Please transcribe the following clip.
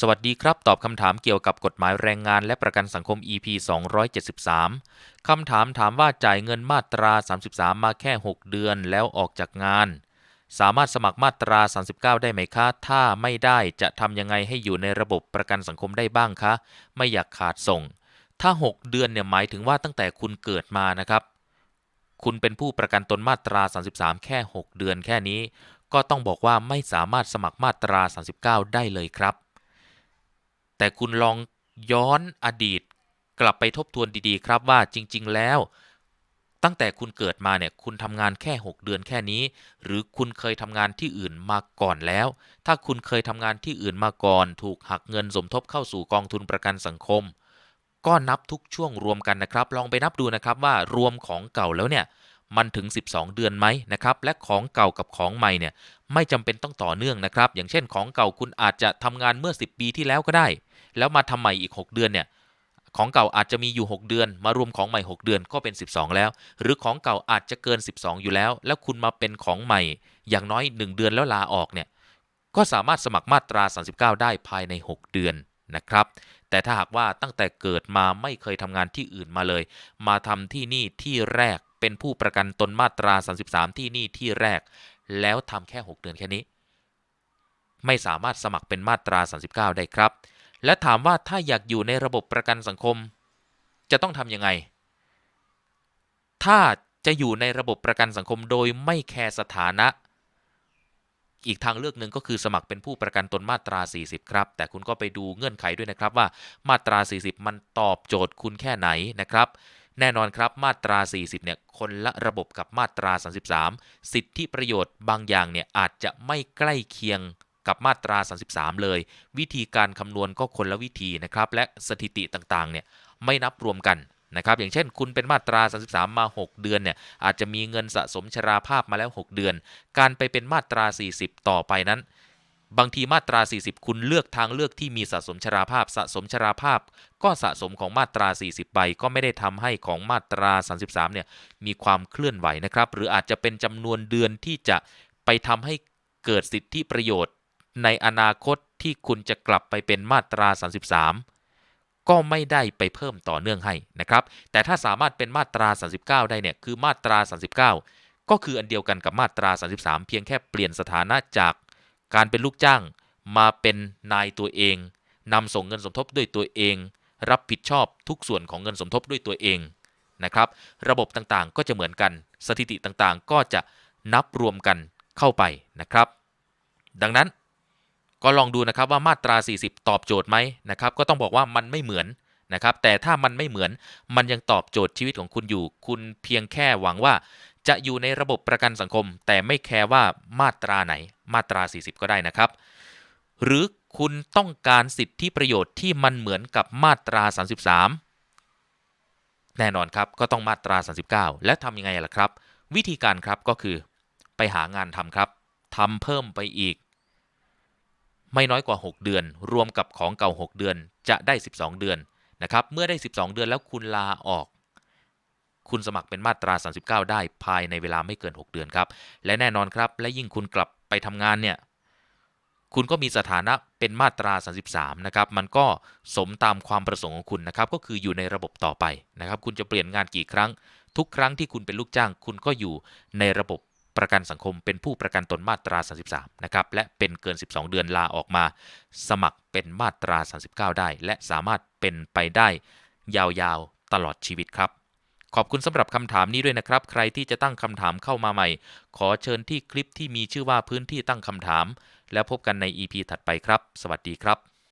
สวัสดีครับ ตอบคำถามเกี่ยวกับกฎหมายแรงงานและประกันสังคม EP 273 คำถามถามว่าจ่ายเงินมาตรา 33 มาแค่ 6 เดือนแล้วออกจากงาน สามารถสมัครมาตรา 39 ได้ไหมคะ ถ้าไม่ได้จะทำยังไงให้อยู่ในระบบประกันสังคมได้บ้างคะ ไม่อยากขาดส่ง ถ้า 6 เดือนเนี่ยหมายถึงว่าตั้งแต่คุณเกิดมานะครับ คุณเป็นผู้ประกันตนมาตรา 33 แค่ 6 เดือนแค่นี้ ก็ต้องบอกว่าไม่สามารถสมัครมาตรา 39 ได้เลยครับ แต่คุณลองย้อนอดีตกลับไปทบทวนดีๆ ครับว่าจริง ๆ แล้ว ตั้งแต่คุณเกิดมาเนี่ยคุณทำงานแค่ 6 เดือนแค่นี้ หรือคุณเคยทำงานที่อื่นมาก่อนแล้ว ถ้าคุณเคยทำงานที่อื่นมาก่อน ถูกหักเงินสมทบเข้าสู่กองทุนประกันสังคม ก็นับทุกช่วงรวมกันนะครับ ลองไปนับดูนะครับว่ารวมของเก่าแล้วเนี่ยมันถึง 12 เดือนไหมนะครับ และของเก่ากับของใหม่เนี่ยไม่จำเป็นต้องต่อเนื่องนะครับ อย่างเช่นของเก่าคุณอาจจะทำงานเมื่อ 10 ปีที่แล้วก็ได้ แล้วมาทำใหม่อีก 6 เดือนเนี่ยของเก่าอาจจะมีอยู่ 6 เดือน มารวมของใหม่ 6 เดือนก็เป็น 12 แล้ว หรือของเก่าอาจจะเกิน 12 อยู่แล้ว แล้วคุณมาเป็นของใหม่ อย่างน้อย 1 เดือนแล้วลาออกเนี่ยก็สามารถสมัครมาตรา 39 ได้ภายใน 6 เดือนนะครับ แต่ถ้าหากว่าตั้งแต่เกิดมาไม่เคยทำงานที่อื่นมาเลย มาทำที่นี่ที่แรกเป็นผู้ประกันตนมาตรา 33 ที่นี่ที่แรก แล้วทำแค่ 6 เดือนแค่นี้ ไม่สามารถสมัครเป็นมาตรา 39 ได้ครับ และถามว่าถ้าอยากอยู่ในระบบประกันสังคม จะต้องทำยังไง ถ้าจะอยู่ในระบบประกันสังคมโดยไม่แคร์สถานะ อีกทางเลือกหนึ่งก็คือสมัครเป็นผู้ประกันตนมาตรา 40 ครับ แต่คุณก็ไปดูเงื่อนไขด้วยนะครับว่ามาตรา 40 มันตอบโจทย์คุณแค่ไหนนะครับแน่นอนครับมาตรา 40 เนี่ยคนละระบบกับมาตรา 33 สิทธิประโยชน์บางอย่างเนี่ยอาจจะไม่ใกล้เคียง กับมาตรา 33 เลย วิธีการคำนวณก็คนละวิธีนะครับและสถิติต่างๆเนี่ยไม่นับรวมกันนะครับอย่างเช่นคุณเป็นมาตรา 33 มา 6 เดือนเนี่ยอาจจะมีเงินสะสมชราภาพมาแล้ว 6 เดือน การไปเป็นมาตรา 40 ต่อไปนั้น บางทีมาตรา 40 คุณเลือกทางเลือกที่มีสะสมชราภาพ สะสมชราภาพ ก็สะสมของมาตรา 40 ไปก็ไม่ได้ทำให้ของมาตรา 33 เนี่ยมีความเคลื่อนไหวนะครับ หรืออาจจะเป็นจำนวนเดือนที่จะไปทำให้เกิดสิทธิประโยชน์ ในอนาคตที่คุณจะกลับไปเป็นมาตรา 33 ก็ไม่ได้ไปเพิ่มต่อเนื่องให้นะครับ แต่ถ้าสามารถเป็นมาตรา 39 ได้เนี่ยคือมาตรา 39 ก็คืออันเดียวกันกับมาตรา 33 เพียงแค่เปลี่ยนสถานะจากการเป็นลูกจ้างมาเป็นนายตัวเองนำส่งเงินสมทบด้วยตัวเอง รับผิดชอบทุกส่วนของเงินสมทบด้วยตัวเองนะครับระบบต่างๆก็จะเหมือนกัน สถิติต่างๆ ก็จะนับรวมกันเข้าไปนะครับ ดังนั้น ก็ลองดูนะครับว่ามาตรา 40 ตอบโจทย์ไหมนะครับก็ต้องบอกว่ามันไม่เหมือนนะครับแต่ถ้ามันไม่เหมือนมันยังตอบโจทย์ชีวิตของคุณอยู่ คุณเพียงแค่หวังว่า จะอยู่ในระบบประกันสังคม แต่ไม่แคร์ว่ามาตราไหน มาตรา 40 ก็ได้นะครับ หรือคุณต้องการสิทธิประโยชน์ที่มันเหมือนกับมาตรา 33 แน่นอนครับก็ต้องมาตรา 39 และทำยังไงล่ะครับ วิธีการครับก็คือไปหางานทำครับทำเพิ่มไปอีก ไม่น้อยกว่า 6 เดือน รวมกับของเก่า 6 เดือนจะได้ 12 เดือนนะครับเมื่อได้ 12 เดือนแล้วคุณลาออก คุณสมัครเป็นมาตรา 39 ได้ภายในเวลาไม่เกิน 6 เดือนครับ และแน่นอนครับ และยิ่งคุณกลับไปทำงานเนี่ยคุณก็มีสถานะเป็นมาตรา 33 นะครับ มันก็สมตามความประสงค์ของคุณนะครับ ก็คืออยู่ในระบบต่อไปนะครับ คุณจะเปลี่ยนงานกี่ครั้ง ทุกครั้งที่คุณเป็นลูกจ้าง คุณก็อยู่ในระบบ ประกันสังคมเป็นผู้ประกันตนมาตรา 33 นะครับ และเป็นเกิน 12 เดือนลาออกมา สมัครเป็นมาตรา 39 ได้ และสามารถเป็นไปได้ยาวๆตลอดชีวิตครับ ขอบคุณสำหรับคำถามนี้ด้วยนะครับ ใครที่จะตั้งคำถามเข้ามาใหม่ ขอเชิญที่คลิปที่มีชื่อว่าพื้นที่ตั้งคำถาม แล้วพบกันใน EP ถัดไปครับ สวัสดีครับ